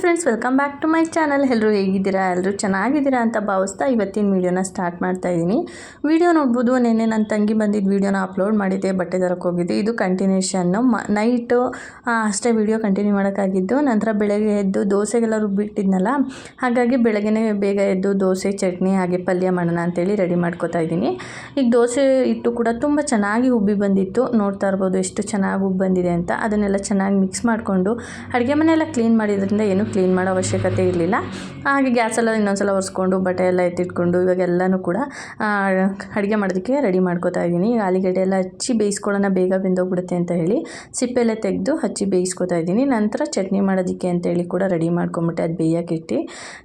Friends, welcome back to my channel. ಎಲ್ಲರೂ ಹೇಗಿದ್ದೀರಾ? ಎಲ್ಲರೂ ಚೆನ್ನಾಗಿದ್ದೀರಾ ಅಂತ ಭಾವಿಸ್ತಾ ಇವತ್ತಿನ ವೀಡಿಯೋನ ಸ್ಟಾರ್ಟ್ ಮಾಡ್ತಾ ಇದ್ದೀನಿ. ವಿಡಿಯೋ ನೋಡ್ಬೋದು. ನಿನ್ನೆ ನನ್ನ ತಂಗಿ ಬಂದಿದ್ದು ವೀಡಿಯೋನ ಅಪ್ಲೋಡ್ ಮಾಡಿದ್ದೆ, ಬಟ್ಟೆ ತರಕ್ಕೆ ಹೋಗಿದ್ದೆ. ಇದು ಕಂಟಿನ್ಯೂಷನ್ನು ಮ ನೈಟು ಅಷ್ಟೇ ವೀಡಿಯೋ ಕಂಟಿನ್ಯೂ ಮಾಡೋಕ್ಕಾಗಿದ್ದು. ನಂತರ ಬೆಳಗ್ಗೆ ಎದ್ದು ದೋಸೆಗೆಲ್ಲ ರುಬ್ಬಿಟ್ಟಿದ್ನಲ್ಲ, ಹಾಗಾಗಿ ಬೆಳಗ್ಗೆ ಬೇಗ ಎದ್ದು ದೋಸೆ, ಚಟ್ನಿ, ಹಾಗೆ ಪಲ್ಯ ಮಾಡೋಣ ಅಂತೇಳಿ ರೆಡಿ ಮಾಡ್ಕೋತಾ ಇದ್ದೀನಿ. ಈಗ ದೋಸೆ ಹಿಟ್ಟು ಕೂಡ ತುಂಬ ಚೆನ್ನಾಗಿ ಉಬ್ಬಿ ಬಂದಿತ್ತು. ನೋಡ್ತಾ ಇರ್ಬೋದು ಎಷ್ಟು ಚೆನ್ನಾಗಿ ಉಬ್ಬಿ ಬಂದಿದೆ ಅಂತ. ಅದನ್ನೆಲ್ಲ ಚೆನ್ನಾಗಿ ಮಿಕ್ಸ್ ಮಾಡಿಕೊಂಡು ಅಡುಗೆ ಮನೆಯೆಲ್ಲ ಕ್ಲೀನ್ ಮಾಡಿದ್ರಿಂದ ಏನು ಕ್ಲೀನ್ ಮಾಡೋ ಅವಶ್ಯಕತೆ ಇರಲಿಲ್ಲ. ಹಾಗೆ ಗ್ಯಾಸೆಲ್ಲ ಇನ್ನೊಂದ್ಸಲ ಒರೆಸ್ಕೊಂಡು, ಬಟ್ಟೆ ಎಲ್ಲ ಎತ್ತಿಟ್ಕೊಂಡು ಇವಾಗೆಲ್ಲನೂ ಕೂಡ ಅಡುಗೆ ಮಾಡೋದಕ್ಕೆ ರೆಡಿ ಮಾಡ್ಕೋತಾ ಇದ್ದೀನಿ. ಈಗ ಆಲೂಗಡ್ಡೆ ಎಲ್ಲ ಹಚ್ಚಿ ಬೇಯಿಸ್ಕೊಳ್ಳೋಣ, ಬೇಗ ಬೆಂದೋಗ್ಬಿಡುತ್ತೆ ಅಂತ ಹೇಳಿ ಸಿಪ್ಪೆಲ್ಲ ತೆಗೆದು ಹಚ್ಚಿ ಬೇಯಿಸ್ಕೊತಾ ಇದ್ದೀನಿ. ನಂತರ ಚಟ್ನಿ ಮಾಡೋದಕ್ಕೆ ಅಂತೇಳಿ ಕೂಡ ರೆಡಿ ಮಾಡ್ಕೊಂಬಿಟ್ಟೆ ಅದು ಬೇಯೋಕ್ಕಿಟ್ಟು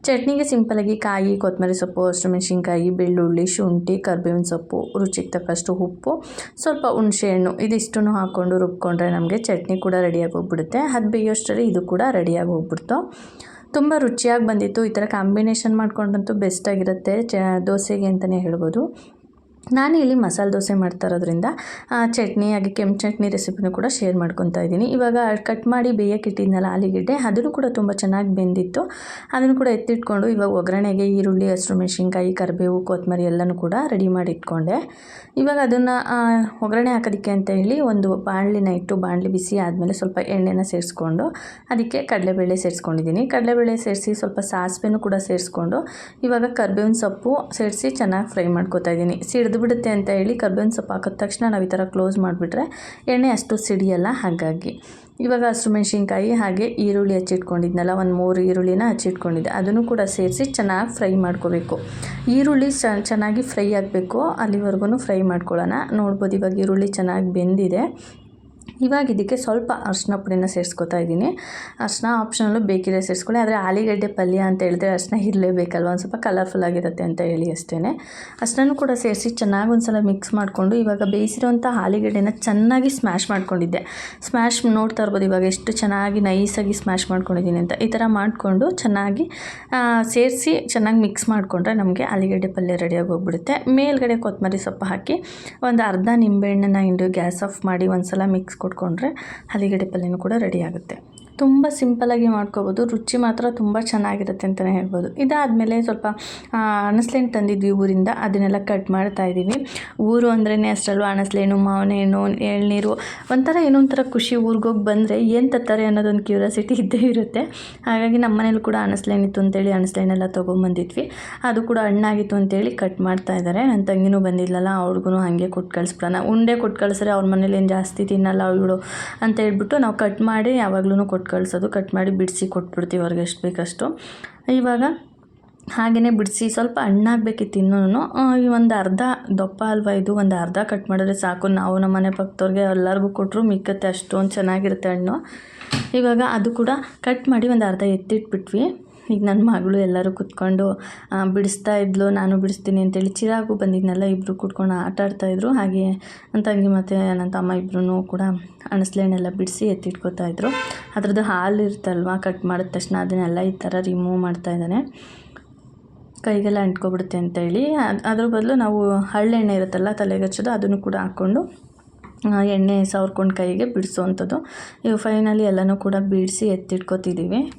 ಚಟ್ನಿಗೆ ಸಿಂಪಲಾಗಿ ಕಾಯಿ, ಕೊತ್ತಂಬರಿ ಸೊಪ್ಪು ಹಸಿಮೆಣ್ಸಿನ್ಕಾಯಿ ಬೆಳ್ಳುಳ್ಳಿ, ಶುಂಠಿ, ಕರ್ಬೇವಿನ ಸೊಪ್ಪು, ರುಚಿಗೆ ತಕ್ಕಷ್ಟು ಉಪ್ಪು, ಸ್ವಲ್ಪ ಹುಣಸೆಹಣ್ಣು ಇದಿಷ್ಟನ್ನು ಹಾಕ್ಕೊಂಡು ರುಬ್ಕೊಂಡ್ರೆ ನಮಗೆ ಚಟ್ನಿ ಕೂಡ ರೆಡಿಯಾಗಿ ಹೋಗ್ಬಿಡುತ್ತೆ. ಅದು ಬೇಯೋಷ್ಟರಲ್ಲಿ ಇದು ಕೂಡ ರೆಡಿಯಾಗಿ ಹೋಗ್ಬಿಡ್ತು. ತುಂಬ ರುಚಿಯಾಗಿ ಬಂದಿತ್ತು. ಈ ಥರ ಕಾಂಬಿನೇಷನ್ ಮಾಡ್ಕೊಂಡಂತೂ ಬೆಸ್ಟಾಗಿರುತ್ತೆ ಚ ದೋಸೆಗೆ ಅಂತಲೇ ಹೇಳ್ಬೋದು. ನಾನು ಇಲ್ಲಿ ಮಸಾಲೆ ದೋಸೆ ಮಾಡ್ತಾ ಇರೋದ್ರಿಂದ ಚಟ್ನಿ ಹಾಗೆ ಕೆಂಪು ಚಟ್ನಿ ರೆಸಿಪಿನೂ ಕೂಡ ಶೇರ್ ಮಾಡ್ಕೊತಾ ಇದ್ದೀನಿ. ಇವಾಗ ಕಟ್ ಮಾಡಿ ಬೇಯಕ್ಕೆ ಇಟ್ಟಿದ್ನಲ್ಲ ಆಲಿಗಡ್ಡೆ, ಅದನ್ನು ಕೂಡ ತುಂಬ ಚೆನ್ನಾಗಿ ಬೆಂದಿತ್ತು. ಅದನ್ನು ಕೂಡ ಎತ್ತಿಟ್ಕೊಂಡು ಇವಾಗ ಒಗ್ಗರಣೆಗೆ ಈರುಳ್ಳಿ, ಹಸಿರು ಮೆಣಸಿನ್ಕಾಯಿ, ಕರಿಬೇವು, ಕೊತ್ತಂಬರಿ ಎಲ್ಲನೂ ಕೂಡ ರೆಡಿ ಮಾಡಿ ಇಟ್ಕೊಂಡೆ. ಇವಾಗ ಅದನ್ನು ಒಗ್ಗರಣೆ ಹಾಕೋದಕ್ಕೆ ಅಂತ ಹೇಳಿ ಒಂದು ಬಾಣಲಿನ ಇಟ್ಟು ಬಾಣಲಿ ಬಿಸಿ ಆದಮೇಲೆ ಸ್ವಲ್ಪ ಎಣ್ಣೆನ ಸೇರಿಸ್ಕೊಂಡು ಅದಕ್ಕೆ ಕಡಲೆಬೇಳೆ ಸೇರಿಸ್ಕೊಂಡಿದ್ದೀನಿ. ಕಡಲೆಬೇಳೆ ಸೇರಿಸಿ ಸ್ವಲ್ಪ ಸಾಸಿವೆನೂ ಕೂಡ ಸೇರಿಸ್ಕೊಂಡು ಇವಾಗ ಕರ್ಬೇವಿನ ಸೊಪ್ಪು ಸೇರಿಸಿ ಚೆನ್ನಾಗಿ ಫ್ರೈ ಮಾಡ್ಕೋತಾ ಇದ್ದೀನಿ. ಸಿಡ್ದು ಬಿಡುತ್ತೆ ಅಂತ ಹೇಳಿ ಕರ್ಬೇವಿನ ಸೊಪ್ಪು ಹಾಕಿದ ತಕ್ಷಣ ನಾವು ಈ ಥರ ಕ್ಲೋಸ್ ಮಾಡಿಬಿಟ್ರೆ ಎಣ್ಣೆ ಅಷ್ಟು ಸಿಡಿಯಲ್ಲ ಹಾಗಾಗಿ. ಇವಾಗ ಹಸಿರು ಮೆಣಸಿನ್ಕಾಯಿ ಹಾಗೆ ಈರುಳ್ಳಿ ಹಚ್ಚಿಟ್ಕೊಂಡಿದ್ನಲ್ಲ, ಒಂದು ಮೂರು ಈರುಳ್ಳಿನ ಹಚ್ಚಿಟ್ಕೊಂಡಿದ್ದೆ. ಅದನ್ನು ಕೂಡ ಸೇರಿಸಿ ಚೆನ್ನಾಗಿ ಫ್ರೈ ಮಾಡ್ಕೋಬೇಕು. ಈರುಳ್ಳಿ ಚೆನ್ನಾಗಿ ಫ್ರೈ ಆಗಬೇಕು. ಅಲ್ಲಿವರೆಗೂ ಫ್ರೈ ಮಾಡ್ಕೊಳ್ಳೋಣ. ನೋಡ್ಬೋದು ಇವಾಗ ಈರುಳ್ಳಿ ಚೆನ್ನಾಗಿ ಬೆಂದಿದೆ. ಇವಾಗ ಇದಕ್ಕೆ ಸ್ವಲ್ಪ ಅರ್ಶಿನ ಪುಡಿನ ಸೇರಿಸ್ಕೊತಾ ಇದ್ದೀನಿ. ಅರ್ಶಿನ ಆಪ್ಷನಲ್ಲು ಬೇಕಿದ್ರೆ ಸೇರಿಸ್ಕೊಳ್ಳಿ, ಆದರೆ ಆಲೂಗಡ್ಡೆ ಪಲ್ಯ ಅಂತ ಹೇಳಿದ್ರೆ ಅರ್ಶಿನ ಇರಲೇಬೇಕಲ್ವ? ಒಂದು ಸ್ವಲ್ಪ ಕಲರ್ಫುಲ್ ಆಗಿರುತ್ತೆ ಅಂತ ಹೇಳಿ ಅಷ್ಟೇ ಅರ್ಶಿನೂ ಕೂಡ ಸೇರಿಸಿ ಚೆನ್ನಾಗಿ ಒಂದು ಸಲ ಮಿಕ್ಸ್ ಮಾಡಿಕೊಂಡು ಇವಾಗ ಬೇಯಿಸಿರೋಂಥ ಆಲೂಗಡ್ಡೆನ ಚೆನ್ನಾಗಿ ಸ್ಮ್ಯಾಶ್ ಮಾಡ್ಕೊಂಡಿದ್ದೆ. ಸ್ಮ್ಯಾಶ್ ನೋಡ್ತಾ ಇರ್ಬೋದು ಇವಾಗ ಎಷ್ಟು ಚೆನ್ನಾಗಿ ನೈಸಾಗಿ ಸ್ಮ್ಯಾಶ್ ಮಾಡ್ಕೊಂಡಿದ್ದೀನಿ ಅಂತ. ಈ ಥರ ಮಾಡಿಕೊಂಡು ಚೆನ್ನಾಗಿ ಸೇರಿಸಿ ಚೆನ್ನಾಗಿ ಮಿಕ್ಸ್ ಮಾಡಿಕೊಂಡ್ರೆ ನಮಗೆ ಆಲೂಗಡ್ಡೆ ಪಲ್ಯ ರೆಡಿಯಾಗಿ ಹೋಗ್ಬಿಡುತ್ತೆ. ಮೇಲ್ಗಡೆ ಕೊತ್ತಂಬರಿ ಸೊಪ್ಪು ಹಾಕಿ ಒಂದು ಅರ್ಧ ನಿಂಬೆಹಣ್ಣನ್ನು ಹಿಂಡು ಗ್ಯಾಸ್ ಆಫ್ ಮಾಡಿ ಒಂದು ಸಲ ಮಿಕ್ಸ್ ಕೊಟ್ಕೊಂಡ್ರೆ ಆಲೂಗಡ್ಡೆ ಪಲ್ಯನೂ ಕೂಡ ರೆಡಿ ಆಗುತ್ತೆ. ತುಂಬ ಸಿಂಪಲಾಗಿ ಮಾಡ್ಕೋಬೋದು. ರುಚಿ ಮಾತ್ರ ತುಂಬ ಚೆನ್ನಾಗಿರುತ್ತೆ ಅಂತಲೇ ಹೇಳ್ಬೋದು. ಇದಾದಮೇಲೆ ಸ್ವಲ್ಪ ಅಣಸ್ಲೇನು ತಂದಿದ್ವಿ ಊರಿಂದ. ಅದನ್ನೆಲ್ಲ ಕಟ್ ಮಾಡ್ತಾ ಇದ್ದೀವಿ. ಊರು ಅಂದ್ರೇ ಅಷ್ಟಲ್ವ ಅಣಸ್ಲೇನು ಮಾವಿನ ಹಣ್ಣು ಎಳ್ನೀರು ಒಂಥರ ಏನೋ ಒಂಥರ ಖುಷಿ ಊರಿಗೋಗಿ ಬಂದರೆ ಏನು ತತ್ತಾರೆ ಅನ್ನೋದೊಂದು ಕ್ಯೂರಿಯಾಸಿಟಿ ಇದ್ದೇ ಇರುತ್ತೆ. ಹಾಗಾಗಿ ನಮ್ಮ ಮನೇಲಿ ಕೂಡ ಅಣಸ್ಲೇನಿತ್ತು ಅಂತೇಳಿ ಅಣಸ್ಲೇನೆಲ್ಲ ತೊಗೊಂಬಂದಿದ್ವಿ. ಅದು ಕೂಡ ಹಣ್ಣಾಗಿತ್ತು ಅಂತೇಳಿ ಕಟ್ ಮಾಡ್ತಾ ಇದ್ದಾರೆ ನನ್ನ ತಂಗಿನೂ ಬಂದಿಲ್ಲಲ್ಲ ಅವ್ರಿಗೂ ಹಾಗೆ ಕೊಟ್ಟು ಕಳಿಸ್ಬಿಡೋಣ. ಉಂಡೆ ಕೊಟ್ಟು ಕಳಿಸ್ರೆ ಅವ್ರ ಮನೇಲಿ ಏನು ಜಾಸ್ತಿ ತಿನ್ನಲ್ಲ ಅವಳು ಅಂತ ಹೇಳ್ಬಿಟ್ಟು ನಾವು ಕಟ್ ಮಾಡಿ ಯಾವಾಗ್ಲೂ ಕೊಟ್ಟು ಕಳಿಸೋದು, ಕಟ್ ಮಾಡಿ ಬಿಡಿಸಿ ಕೊಟ್ಬಿಡ್ತೀವಿ ಅವ್ರಿಗೆ ಎಷ್ಟು ಬೇಕಷ್ಟು. ಇವಾಗ ಹಾಗೆಯೇ ಬಿಡಿಸಿ ಸ್ವಲ್ಪ ಹಣ್ಣಾಗಬೇಕಿತ್ತು ಇನ್ನೂ ಈ ಒಂದು ಅರ್ಧ ದಪ್ಪ ಅಲ್ವಾ ಇದು? ಒಂದು ಅರ್ಧ ಕಟ್ ಮಾಡಿದ್ರೆ ಸಾಕು. ನಾವು ನಮ್ಮ ಮನೆ ಪಕ್ಕದವ್ರಿಗೆ ಎಲ್ಲರಿಗೂ ಕೊಟ್ಟರು ಮಿಕ್ಕತ್ತೆ ಅಷ್ಟೊಂದು ಚೆನ್ನಾಗಿರುತ್ತೆ ಹಣ್ಣು. ಇವಾಗ ಅದು ಕೂಡ ಕಟ್ ಮಾಡಿ ಒಂದು ಅರ್ಧ ಎತ್ತಿಟ್ಬಿಟ್ವಿ. ಈಗ ನನ್ನ ಮಗಳು ಎಲ್ಲರೂ ಕುತ್ಕೊಂಡು ಬಿಡಿಸ್ತಾ ಇದ್ಲು, ನಾನು ಬಿಡಿಸ್ತೀನಿ ಅಂತೇಳಿ ಚಿರಾಗು ಬಂದಿದ್ನೆಲ್ಲ ಇಬ್ಬರು ಕೂತ್ಕೊಂಡು ಆಟ ಆಡ್ತಾಯಿದ್ರು ಹಾಗೆ ನನ್ನ ತಂಗಿ ಮತ್ತು ನನ್ನ ತಮ್ಮ ಇಬ್ಬರೂ ಕೂಡ ಅಣಸ್ಲೇನೆಲ್ಲ ಬಿಡಿಸಿ ಎತ್ತಿಟ್ಕೋತಾ ಇದ್ರು. ಅದ್ರದ್ದು ಹಾಲು ಇರ್ತಲ್ವ ಕಟ್ ಮಾಡಿದ ತಕ್ಷಣ ಅದನ್ನೆಲ್ಲ ಈ ಥರ ರಿಮೂವ್ ಮಾಡ್ತಾ ಇದ್ದಾನೆ. ಕೈಗೆಲ್ಲ ಅಂಟ್ಕೊಬಿಡುತ್ತೆ ಅಂತೇಳಿ. ಅದ್- ಅದ್ರ ಬದಲು ನಾವು ಹಳ್ಳೆಣ್ಣೆ ಇರುತ್ತಲ್ಲ ತಲೆಗೆ ಹಚ್ಚೋದು ಅದನ್ನು ಕೂಡ ಹಾಕ್ಕೊಂಡು ಎಣ್ಣೆ ಸವರ್ಕೊಂಡು ಕೈಗೆ ಬಿಡಿಸುವಂಥದ್ದು. ಇವು ಫೈನಲಿ ಎಲ್ಲನೂ ಕೂಡ ಬಿಡಿಸಿ ಎತ್ತಿಟ್ಕೊತಿದ್ದೀವಿ.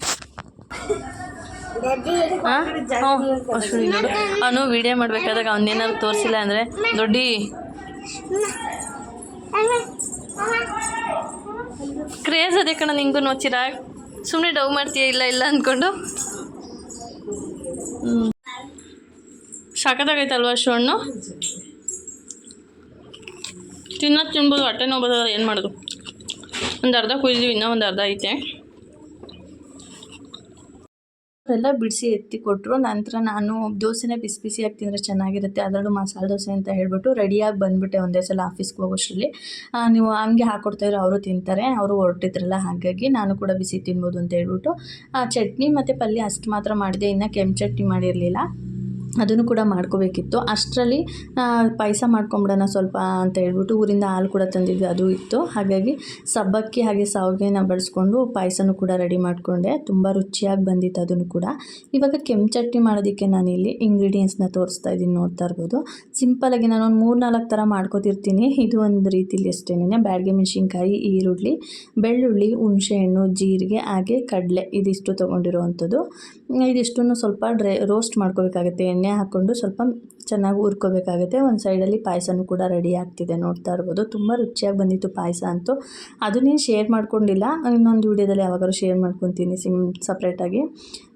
ಅವನು ವಿಡಿಯೋ ಮಾಡಬೇಕಾದಾಗ ಅವನೇನಾದ್ರು ತೋರಿಸಿಲ್ಲ ಅಂದರೆ, ದೊಡ್ಡಿ. ಕ್ರೇಜ್ ಅದೇ ಕಣ, ನಿಂಗೂ ನೋಚಿರ ಸುಮ್ಮನೆ ಡವ್ ಮಾಡ್ತೀಯ, ಇಲ್ಲ ಇಲ್ಲ ಅಂದ್ಕೊಂಡು ಹ್ಞೂ ಸಾಕತ್ತಾಗೈತಲ್ವ ಹಣ್ಣು ತಿನ್ನೋದು ತಿನ್ಬೋದು, ಹೊಟ್ಟೆ ನೋವು ಏನು ಮಾಡೋದು? ಒಂದು ಅರ್ಧ ಕುಯ್ದಿವಿ ಇನ್ನೂ ಒಂದು ಅರ್ಧ ಐತೆ. ಎಲ್ಲ ಬಿಡಿಸಿ ಎತ್ತಿ ಕೊಟ್ಟರು ನಂತರ ನಾನು ದೋಸೆನೇ ಬಿಸಿ ಬಿಸಿಯಾಗಿ ತಿಂದರೆ ಚೆನ್ನಾಗಿರುತ್ತೆ. ಅದರಲ್ಲೂ ಮಸಾಲೆ ದೋಸೆ ಅಂತ ಹೇಳ್ಬಿಟ್ಟು ರೆಡಿಯಾಗಿ ಬಂದುಬಿಟ್ಟೆ ಒಂದೇ ಸಲ ಆಫೀಸ್ಗೆ ಹೋಗೋಷ್ಟರಲ್ಲಿ. ನೀವು ಹಂಗೆ ಹಾಕ್ಕೊಡ್ತಾಯಿದ್ರೆ ಅವರು ತಿಂತಾರೆ. ಅವರು ಹೊರಟಿದ್ರಲ್ಲ, ಹಾಗಾಗಿ ನಾನು ಕೂಡ ಬಿಸಿ ತಿನ್ಬೋದು ಅಂತ ಹೇಳ್ಬಿಟ್ಟು. ಚಟ್ನಿ ಮತ್ತು ಪಲ್ಯ ಅಷ್ಟು ಮಾತ್ರ ಮಾಡಿದೆ. ಇನ್ನು ಕೆಂಪು ಚಟ್ನಿ ಮಾಡಿರಲಿಲ್ಲ. ಅದನ್ನು ಕೂಡ ಮಾಡ್ಕೋಬೇಕಿತ್ತು. ಅಷ್ಟರಲ್ಲಿ ಪಾಯಸ ಮಾಡ್ಕೊಂಬಿಡೋಣ ಸ್ವಲ್ಪ ಅಂತ ಹೇಳ್ಬಿಟ್ಟು ಊರಿಂದ ಹಾಲು ಕೂಡ ತಂದಿದ್ವಿ. ಅದು ಇತ್ತು. ಹಾಗಾಗಿ ಸಬ್ಬಕ್ಕಿ ಹಾಗೆ ಸಾವಿಗೆನ ಬಳಸ್ಕೊಂಡು ಪಾಯಸನೂ ಕೂಡ ರೆಡಿ ಮಾಡಿಕೊಂಡೆ. ತುಂಬ ರುಚಿಯಾಗಿ ಬಂದಿತ್ತು ಅದನ್ನು ಕೂಡ. ಇವಾಗ ಕೆಂಪು ಚಟ್ನಿ ಮಾಡೋದಕ್ಕೆ ನಾನಿಲ್ಲಿ ಇಂಗ್ರೀಡಿಯೆಂಟ್ಸ್ನ ತೋರಿಸ್ತಾ ಇದ್ದೀನಿ ನೋಡ್ತಾ ಇರ್ಬೋದು. ಸಿಂಪಲಾಗಿ ನಾನು ಒಂದು ಮೂರು ನಾಲ್ಕು ಥರ ಮಾಡ್ಕೋತಿರ್ತೀನಿ. ಇದು ಒಂದು ರೀತಿಲಿ ಅಷ್ಟೇನೆ ಬ್ಯಾಡಿಗೆ ಮೆಣಸಿನ್ಕಾಯಿ, ಈರುಳ್ಳಿ, ಬೆಳ್ಳುಳ್ಳಿ ಹುಣಸೆಹಣ್ಣು ಜೀರಿಗೆ, ಹಾಗೆ ಕಡಲೆ. ಇದಿಷ್ಟು ತೊಗೊಂಡಿರುವಂಥದ್ದು. ಇದಿಷ್ಟನ್ನು ಸ್ವಲ್ಪ ಡ್ರೈ, ರೋಸ್ಟ್ ಮಾಡ್ಕೋಬೇಕಾಗುತ್ತೆ. ಎಣ್ಣೆ ಹಾಕ್ಕೊಂಡು ಸ್ವಲ್ಪ ಚೆನ್ನಾಗಿ ಹುರ್ಕೋಬೇಕಾಗುತ್ತೆ. ಒಂದು ಸೈಡಲ್ಲಿ ಪಾಯಸನೂ ಕೂಡ ರೆಡಿ ಆಗ್ತಿದೆ ನೋಡ್ತಾ ಇರ್ಬೋದು. ತುಂಬ ರುಚಿಯಾಗಿ ಬಂದಿತ್ತು ಪಾಯಸ ಅಂತೂ. ಅದನ್ನೇನು ಶೇರ್ ಮಾಡ್ಕೊಂಡಿಲ್ಲ. ಇನ್ನೊಂದು ವೀಡಿಯೋದಲ್ಲಿ ಯಾವಾಗಲೂ ಶೇರ್ ಮಾಡ್ಕೊತೀನಿ ಸಿಮ್ ಸಪ್ರೇಟಾಗಿ.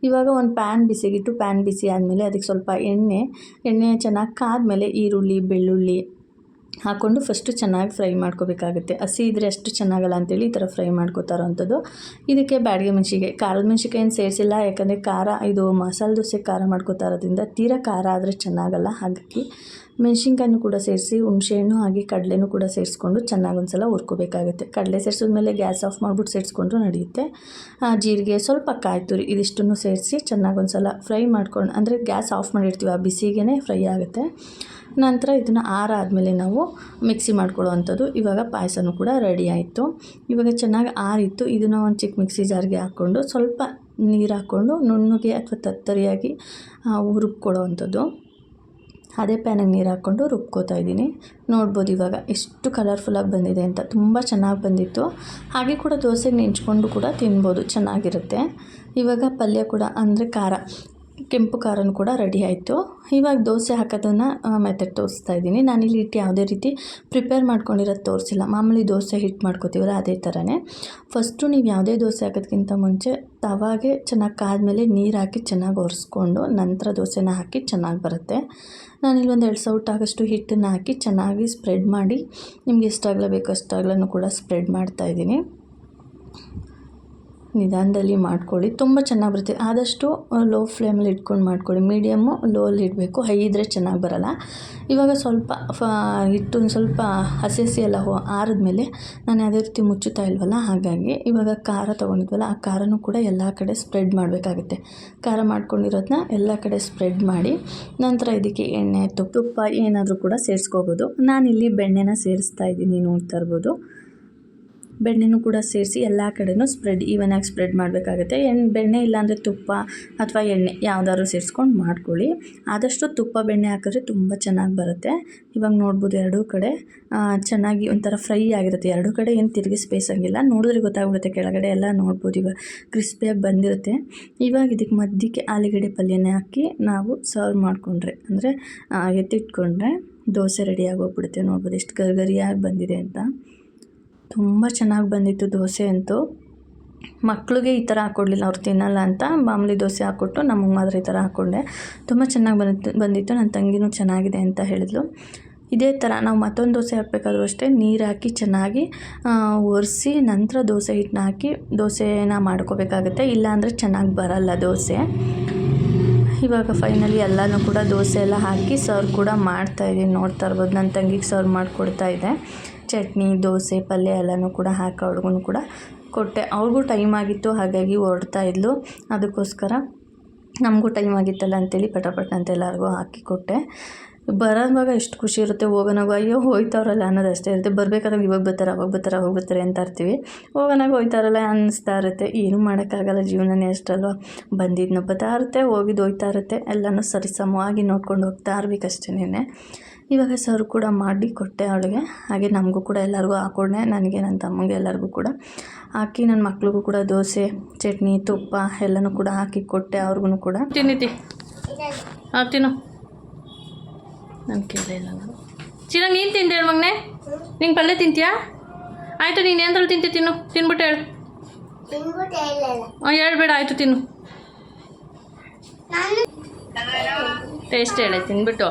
ಇವಾಗ ಒಂದು ಪ್ಯಾನ್ ಬಿಸಿಗಿಟ್ಟು, ಪ್ಯಾನ್ ಬಿಸಿ ಆದಮೇಲೆ ಅದಕ್ಕೆ ಸ್ವಲ್ಪ ಎಣ್ಣೆ ಎಣ್ಣೆ ಚೆನ್ನಾಗಿ ಕಾದ್ಮೇಲೆ ಈರುಳ್ಳಿ, ಬೆಳ್ಳುಳ್ಳಿ ಹಾಕ್ಕೊಂಡು ಫಸ್ಟು ಚೆನ್ನಾಗಿ ಫ್ರೈ ಮಾಡ್ಕೋಬೇಕಾಗುತ್ತೆ. ಹಸಿ ಇದ್ದರೆ ಅಷ್ಟು ಚೆನ್ನಾಗಲ್ಲ ಅಂತೇಳಿ ಈ ಥರ ಫ್ರೈ ಮಾಡ್ಕೋತಾರೋ ಅಂಥದ್ದು. ಇದಕ್ಕೆ ಬ್ಯಾಡಿಗೆ ಮೆಣಸಿಗೆ ಖಾರದ ಮೆಣಸಿಕಾಯನ್ನು ಸೇರಿಸಿಲ್ಲ, ಯಾಕಂದರೆ ಖಾರ, ಇದು ಮಸಾಲೆ ದೋಸೆ ಖಾರ ಮಾಡ್ಕೋತಾ ಇರೋದ್ರಿಂದ ತೀರಾ ಖಾರ ಆದರೆ ಚೆನ್ನಾಗಲ್ಲ. ಹಾಗಾಗಿ ಮೆಣಸಿನ್ಕಾಯನ್ನು ಕೂಡ ಸೇರಿಸಿ, ಹುಣಸೆಹಣ್ಣು ಹಾಗೆ ಕಡಲೆನೂ ಕೂಡ ಸೇರಿಸ್ಕೊಂಡು ಚೆನ್ನಾಗಿ ಒಂದು ಸಲ ಹುರ್ಕೋಬೇಕಾಗುತ್ತೆ. ಕಡಲೆ ಸೇರಿಸಿದ್ಮೇಲೆ ಗ್ಯಾಸ್ ಆಫ್ ಮಾಡಿಬಿಟ್ಟು ಸೇರಿಸ್ಕೊಂಡ್ರು ನಡೆಯುತ್ತೆ ಜೀರಿಗೆ ಸ್ವಲ್ಪ ಕಾಯಿ ಇದಿಷ್ಟನ್ನು ಸೇರಿಸಿ ಚೆನ್ನಾಗಿ ಒಂದು ಸಲ ಫ್ರೈ ಮಾಡ್ಕೊಂಡು, ಅಂದರೆ ಗ್ಯಾಸ್ ಆಫ್ ಮಾಡಿರ್ತೀವಿ ಆ ಬಿಸಿಗೆ ಫ್ರೈ ಆಗುತ್ತೆ. ನಂತರ ಇದನ್ನು ಆರಾದಮೇಲೆ ನಾವು ಮಿಕ್ಸಿ ಮಾಡ್ಕೊಳ್ಳೋ ಅಂಥದ್ದು ಇವಾಗ ಪಾಯಸನೂ ಕೂಡ ರೆಡಿ ಆಯಿತು. ಇವಾಗ ಚೆನ್ನಾಗಿ ಆರಿತ್ತು. ಇದನ್ನು ಒಂದು ಚಿಕ್ಕ ಮಿಕ್ಸಿ ಜಾರ್ಗೆ ಹಾಕ್ಕೊಂಡು ಸ್ವಲ್ಪ ನೀರು ಹಾಕ್ಕೊಂಡು ನುಣ್ಣಗೆ ಅಥವಾ ತತ್ತರಿಯಾಗಿ ರುಬ್ಕೊಳ್ಳೋ ಅಂಥದ್ದು ಅದೇ ಪ್ಯಾನಿಗೆ ನೀರು ಹಾಕ್ಕೊಂಡು ರುಬ್ಕೋತಾ ಇದ್ದೀನಿ. ನೋಡ್ಬೋದು ಇವಾಗ ಎಷ್ಟು ಕಲರ್ಫುಲ್ಲಾಗಿ ಬಂದಿದೆ ಅಂತ. ತುಂಬ ಚೆನ್ನಾಗಿ ಬಂದಿತ್ತು. ಹಾಗೆ ಕೂಡ ದೋಸೆಗೆ ನೆಂಚ್ಕೊಂಡು ಕೂಡ ತಿನ್ಬೋದು. ಚೆನ್ನಾಗಿರುತ್ತೆ. ಇವಾಗ ಪಲ್ಯ ಕೂಡ, ಅಂದರೆ ಖಾರ. ಕೆಂಪು ಖಾರನೂ ಕೂಡ ರೆಡಿ ಆಯಿತು. ಇವಾಗ ದೋಸೆ ಹಾಕೋದನ್ನು ಮೆಥಡ್ ತೋರಿಸ್ತಾ ಇದ್ದೀನಿ. ನಾನಿಲ್ಲಿ ಹಿಟ್ಟು ಯಾವುದೇ ರೀತಿ ಪ್ರಿಪೇರ್ ಮಾಡ್ಕೊಂಡಿರೋದು ತೋರಿಸಿಲ್ಲ. ಮಾಮೂಲಿ ದೋಸೆ ಹಿಟ್ಟು ಮಾಡ್ಕೋತೀವಲ್ಲ ಅದೇ ಥರನೇ ಫಸ್ಟು ನೀವು ಯಾವುದೇ ದೋಸೆ ಹಾಕೋದಕ್ಕಿಂತ ಮುಂಚೆ ತವಾಗೆ ಚೆನ್ನಾಗಿ ಕಾದ್ಮೇಲೆ ನೀರು ಹಾಕಿ ಚೆನ್ನಾಗಿ ಒರೆಸ್ಕೊಂಡು ನಂತರ ದೋಸೆನ ಹಾಕಿ ಚೆನ್ನಾಗಿ ಬರುತ್ತೆ. ನಾನಿಲ್ಲಿ ಒಂದು ಎರಡು ಸೌಟ್ ಆಗೋಷ್ಟು ಹಿಟ್ಟನ್ನು ಹಾಕಿ ಚೆನ್ನಾಗಿ ಸ್ಪ್ರೆಡ್ ಮಾಡಿ, ನಿಮ್ಗೆ ಎಷ್ಟಾಗಲ ಬೇಕೋ ಅಷ್ಟಾಗಲೂ ಕೂಡ ಸ್ಪ್ರೆಡ್ ಮಾಡ್ತಾಯಿದ್ದೀನಿ ನಿಧಾನದಲ್ಲಿ ಮಾಡ್ಕೊಳ್ಳಿ. ತುಂಬ ಚೆನ್ನಾಗಿ ಬರುತ್ತೆ. ಆದಷ್ಟು ಲೋ ಫ್ಲೇಮಲ್ಲಿ ಇಟ್ಕೊಂಡು ಮಾಡ್ಕೊಳ್ಳಿ. ಮೀಡಿಯಮ್ಮು ಲೋಲ್ಲಿ ಇಡಬೇಕು. ಹೈ ಇದ್ದರೆ ಚೆನ್ನಾಗಿ ಬರಲ್ಲ. ಇವಾಗ ಸ್ವಲ್ಪ ಫ, ಹಿಟ್ಟು ಸ್ವಲ್ಪ ಹಸಿ ಹಸಿ ಎಲ್ಲ ಹೋ, ಆರಿದ್ಮೇಲೆ ನಾನು ಯಾವುದೇ ರೀತಿ ಮುಚ್ಚುತ್ತಾ ಇಲ್ವಲ್ಲ, ಹಾಗಾಗಿ ಇವಾಗ ಖಾರ ತೊಗೊಂಡಿದ್ವಲ್ಲ, ಆ ಖಾರನೂ ಕೂಡ ಎಲ್ಲ ಕಡೆ ಸ್ಪ್ರೆಡ್ ಮಾಡಬೇಕಾಗುತ್ತೆ. ಖಾರ ಮಾಡ್ಕೊಂಡಿರೋದನ್ನ ಎಲ್ಲ ಕಡೆ ಸ್ಪ್ರೆಡ್ ಮಾಡಿ, ನಂತರ ಇದಕ್ಕೆ ಎಣ್ಣೆ ತುಪ್ಪ ತುಪ್ಪ ಏನಾದರೂ ಕೂಡ ಸೇರಿಸ್ಕೋಬೋದು. ನಾನಿಲ್ಲಿ ಬೆಣ್ಣೆನ ಸೇರಿಸ್ತಾ ಇದ್ದೀನಿ, ನೋಡ್ತಾ ಇರ್ಬೋದು. ಬೆಣ್ಣೆನೂ ಕೂಡ ಸೇರಿಸಿ ಎಲ್ಲ ಕಡೆನೂ ಸ್ಪ್ರೆಡ್ ಈವನಾಗಿ ಸ್ಪ್ರೆಡ್ ಮಾಡಬೇಕಾಗುತ್ತೆ. ಎಣ್ಣೆ, ಬೆಣ್ಣೆ ಇಲ್ಲಾಂದರೆ ತುಪ್ಪ ಅಥವಾ ಎಣ್ಣೆ ಯಾವುದಾದ್ರು ಸೇರಿಸ್ಕೊಂಡು ಮಾಡ್ಕೊಳ್ಳಿ. ಆದಷ್ಟು ತುಪ್ಪ, ಬೆಣ್ಣೆ ಹಾಕಿದ್ರೆ ತುಂಬ ಚೆನ್ನಾಗಿ ಬರುತ್ತೆ. ಇವಾಗ ನೋಡ್ಬೋದು ಎರಡೂ ಕಡೆ ಚೆನ್ನಾಗಿ ಒಂಥರ ಫ್ರೈ ಆಗಿರುತ್ತೆ. ಎರಡೂ ಕಡೆ ಏನು ತಿರುಗಿ ಬೇಯಿಸಂಗಿಲ್ಲ ನೋಡಿದ್ರೆ ಗೊತ್ತಾಗ್ಬಿಡುತ್ತೆ, ಕೆಳಗಡೆ ಎಲ್ಲ ನೋಡ್ಬೋದು ಇವಾಗ ಕ್ರಿಸ್ಪಿಯಾಗಿ ಬಂದಿರುತ್ತೆ. ಇವಾಗ ಇದಕ್ಕೆ ಮಧ್ಯಕ್ಕೆ ಆಲೂಗಡ್ಡೆ ಪಲ್ಯನೇ ಹಾಕಿ ನಾವು ಸರ್ವ್ ಮಾಡಿಕೊಂಡ್ರೆ, ಅಂದರೆ ಎತ್ತಿಟ್ಕೊಂಡ್ರೆ ದೋಸೆ ರೆಡಿಯಾಗಿ ಹೋಗ್ಬಿಡುತ್ತೆ ನೋಡ್ಬೋದು ಎಷ್ಟು ಗರಿಗರಿಯಾಗಿ ಬಂದಿದೆ ಅಂತ. ತುಂಬ ಚೆನ್ನಾಗಿ ಬಂದಿತ್ತು ದೋಸೆ ಅಂತೂ. ಮಕ್ಕಳಿಗೆ ಈ ಥರ ಹಾಕ್ಕೊಡ್ಲಿಲ್ಲ ಅವ್ರು ತಿನ್ನಲ್ಲ ಅಂತ ಮಾಮೂಲಿ ದೋಸೆ ಹಾಕ್ಕೊಟ್ಟು ನಮಗೆ ಮಾತ್ರ ಈ ಥರ ಹಾಕ್ಕೊಂಡೆ ತುಂಬ ಚೆನ್ನಾಗಿ ಬಂದಿತ್ತು ಬಂದಿತ್ತು, ನನ್ನ ತಂಗಿನೂ ಚೆನ್ನಾಗಿದೆ ಅಂತ ಹೇಳಿದ್ಲು. ಇದೇ ಥರ ನಾವು ಮತ್ತೊಂದು ದೋಸೆ ಹಾಕಬೇಕಾದ್ರೂ ಅಷ್ಟೇ ನೀರು ಹಾಕಿ ಚೆನ್ನಾಗಿ ಒರೆಸಿ ನಂತರ ದೋಸೆ ಹಿಟ್ಟನ್ನ ಹಾಕಿ ದೋಸೆನ ಮಾಡ್ಕೋಬೇಕಾಗುತ್ತೆ. ಇಲ್ಲಾಂದರೆ ಚೆನ್ನಾಗಿ ಬರಲ್ಲ ದೋಸೆ. ಇವಾಗ ಫೈನಲಿ ಎಲ್ಲನೂ ಕೂಡ ದೋಸೆ ಎಲ್ಲ ಹಾಕಿ ಸರ್ವ್ ಕೂಡ ಮಾಡ್ತಾಯಿದ್ದೀನಿ ನೋಡ್ತಾ ಇರ್ಬೋದು. ನನ್ನ ತಂಗಿಗೆ ಸರ್ವ್ ಮಾಡಿಕೊಡ್ತಾ ಇದ್ದೆ ಚಟ್ನಿ, ದೋಸೆ, ಪಲ್ಯ ಎಲ್ಲನೂ ಕೂಡ ಹಾಕಿ ಅವ್ಳಿಗೂ ಕೂಡ ಕೊಟ್ಟೆ. ಅವ್ರಿಗೂ ಟೈಮ್ ಆಗಿತ್ತು, ಹಾಗಾಗಿ ಹೊರಡ್ತಾ ಇದ್ಲು. ಅದಕ್ಕೋಸ್ಕರ ನಮಗೂ ಟೈಮ್ ಆಗಿತ್ತಲ್ಲ ಅಂತೇಳಿ, ಪಟಪಟ ಅಂತ ಎಲ್ಲರಿಗೂ ಹಾಕಿ ಕೊಟ್ಟೆ. ಬರೋವಾಗ ಎಷ್ಟು ಖುಷಿ ಇರುತ್ತೆ ಹೋಗೋನಾಗ ಅಯ್ಯೋ, ಹೋಯ್ತವ್ರಲ್ಲ ಅನ್ನೋದು ಅಷ್ಟೇ ಇರುತ್ತೆ. ಬರಬೇಕಾದಾಗ ಇವಾಗ ಬರ್ತಾರೆ, ಅವಾಗ ಬರ್ತಾರೆ ಅವಾಗ ಬರ್ತಾರೆ ಅಂತ ಇರ್ತೀವಿ. ಹೋಗೋನಾಗ ಹೋಯ್ತಾರಲ್ಲ ಅನ್ನಿಸ್ತಾ ಇರುತ್ತೆ. ಏನೂ ಮಾಡೋಕ್ಕಾಗಲ್ಲ ಜೀವನನೇ ಅಷ್ಟಲ್ವ ಬಂದಿದ್ನೋ ಬರ್ತಾ ಇರುತ್ತೆ ಹೋಗಿದ್ದು ಹೋಯ್ತಾ ಇರುತ್ತೆ. ಎಲ್ಲನೂ ಸರಿಸಮವಾಗಿ ನೋಡ್ಕೊಂಡು ಹೋಗ್ತಾ ಇರ್ಬೇಕಷ್ಟೇನೆ ಇವಾಗ ಸರ್ ಕೂಡ ಮಾಡಿ ಕೊಟ್ಟೆ ಅವಳಿಗೆ. ಹಾಗೆ ನಮಗೂ ಕೂಡ ಎಲ್ಲರಿಗೂ ಹಾಕೊಂಡೆ ನನಗೆ, ನನ್ನ ತಮ್ಮಂಗೆ ಎಲ್ಲರಿಗೂ ಕೂಡ ಹಾಕಿ, ನನ್ನ ಮಕ್ಳಿಗೂ ಕೂಡ ದೋಸೆ, ಚಟ್ನಿ, ತುಪ್ಪ ಎಲ್ಲನೂ ಕೂಡ ಹಾಕಿ ಕೊಟ್ಟೆ ಅವ್ರಿಗೂ ಕೂಡ. ತಿನ್ನಿತಿ. ತಿನ್ನು ನಾನು ಕೇಳಿಲ್ಲ ನಾನು. ಚಿರ ನೀನು ತಿಂದೆ ಹೇಳು ಮಗನೆ? ನಿಂಗೆ ಪಲ್ಯ ತಿಂತೀಯಾ? ಆಯಿತು ನೀನು ಏನಾದ್ರು ತಿಂತಿ ತಿನ್ನು? ತಿನ್ಬಿಟ್ಟು ಹೇಳು. ಹಾಂ ಹೇಳ್ಬೇಡ ಆಯಿತು ತಿನ್ನು. ನಾನು ಟೇಸ್ಟ್ ಹೇಳಿ ತಿನ್ಬಿಟ್ಟು.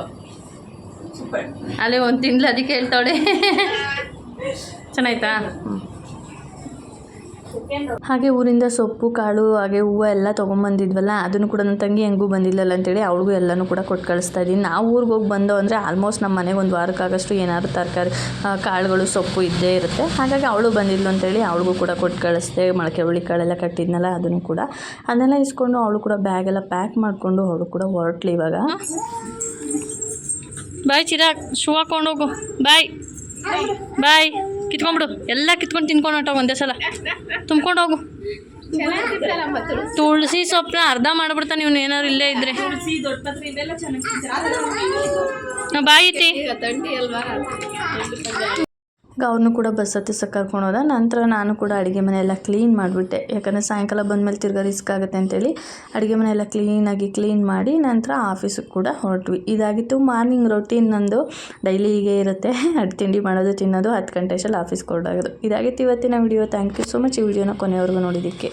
ಅಲ್ಲೇ ಒಂದು ತಿನ್ಲ ಅದಕ್ಕೆ ಹೇಳ್ತಾವಳೆ. ಚೆನ್ನಾಯ್ತಾ? ಹ್ಞೂ ಹಾಗೆ ಊರಿಂದ ಸೊಪ್ಪು, ಕಾಳು, ಹಾಗೆ ಹೂವು ಎಲ್ಲ ತೊಗೊಂಬಂದಿದ್ವಲ್ಲ, ಅದನ್ನು ಕೂಡ ನನ್ನ ತಂಗಿ ಹೆಂಗೂ ಬಂದಿಲ್ಲಲ್ಲ ಅಂತೇಳಿ ಅವಳಿಗೂ ಎಲ್ಲನೂ ಕೂಡ ಕೊಟ್ಟು ಕಳಿಸ್ತಾ ಇದ್ದೀನಿ. ನಾವು ಊರಿಗೆ ಹೋಗಿ ಬಂದೋ ಅಂದರೆ ಆಲ್ಮೋಸ್ಟ್ ನಮ್ಮ ಮನೆಗೆ ಒಂದು ವಾರಕ್ಕಾಗಷ್ಟು ಏನಾದ್ರು ತರಕಾರಿ ಕಾಳುಗಳು, ಸೊಪ್ಪು ಇದ್ದೇ ಇರುತ್ತೆ. ಹಾಗಾಗಿ ಅವಳು ಬಂದಿದ್ಲು ಅಂತೇಳಿ ಅವಳಿಗೂ ಕೂಡ ಕೊಟ್ಟು ಕಳಿಸ್ದೆ, ಮೊಳಕೆ ಹುಳಿ ಕಾಳೆಲ್ಲ ಕಟ್ಟಿದ್ನಲ್ಲ ಅದನ್ನು ಕೂಡ. ಅದನ್ನೆಲ್ಲ ಇಸ್ಕೊಂಡು ಅವಳು ಕೂಡ ಬ್ಯಾಗೆಲ್ಲ ಪ್ಯಾಕ್ ಮಾಡಿಕೊಂಡು ಅವಳು ಕೂಡ ಹೊರಟ್ಲಿ ಇವಾಗ. ಬಾಯ್ ಚಿರಾಗ್, ಶೂ ಹಾಕೊಂಡು ಹೋಗು. ಬಾಯ್ ಬಾಯ್ ಕಿತ್ಕೊಂಡ್ಬಿಡು. ಎಲ್ಲ ಕಿತ್ಕೊಂಡು ತಿನ್ಕೊಂಡು ಹೊಟ್ಟೋಗ ಒಂದೇ ಸಲ. ತುಂಬ್ಕೊಂಡು ಹೋಗು. ತುಳಸಿ ಸೊಪ್ಪನ್ನ ಅರ್ಧ ಮಾಡ್ಬಿಡ್ತಾನೆ ಇವನು. ಏನಾದ್ರು ಇಲ್ಲೇ ಇದ್ರೆ. ಬಾಯಿತಿ ಅವ್ರನ್ನೂ ಕೂಡ ಬಸ್ ಹತ್ತಿಸಕ್ಕೆ ಕರ್ಕೊಂಡು ಹೋದ ನಂತರ ನಾನು ಕೂಡ ಅಡುಗೆ ಮನೆಯೆಲ್ಲ ಕ್ಲೀನ್ ಮಾಡಿಬಿಟ್ಟೆ. ಯಾಕಂದರೆ ಸಾಯಂಕಾಲ ಬಂದಮೇಲೆ ತಿರ್ಗಾ ರಿಸ್ಕ್ ಆಗುತ್ತೆ ಅಂತೇಳಿ ಅಡುಗೆ ಮನೆ ಎಲ್ಲ ಕ್ಲೀನಾಗಿ ಕ್ಲೀನ್ ಮಾಡಿ ನಂತರ ಆಫೀಸಿಗೆ ಕೂಡ ಹೊರಟ್ವಿ. ಇದಾಗಿತ್ತು ಮಾರ್ನಿಂಗ್ ರೊಟೀನ್ ನಂದು ಡೈಲಿ ಇರುತ್ತೆ. ಅಡ್ ತಿಂಡಿ ಮಾಡೋದು, ತಿನ್ನೋದು, ಹತ್ತು ಗಂಟೆ ಅಷ್ಟಲ್ಲಿ ಆಫೀಸ್ಗೆ ಹೊರಡೋದು ಇದಾಗಿತ್ತು ಇವತ್ತಿನ video thank you so much ಈ ವಿಡಿಯೋನ ಕೊನೆವರೆಗೂ ನೋಡಿದ್ದಕ್ಕೆ.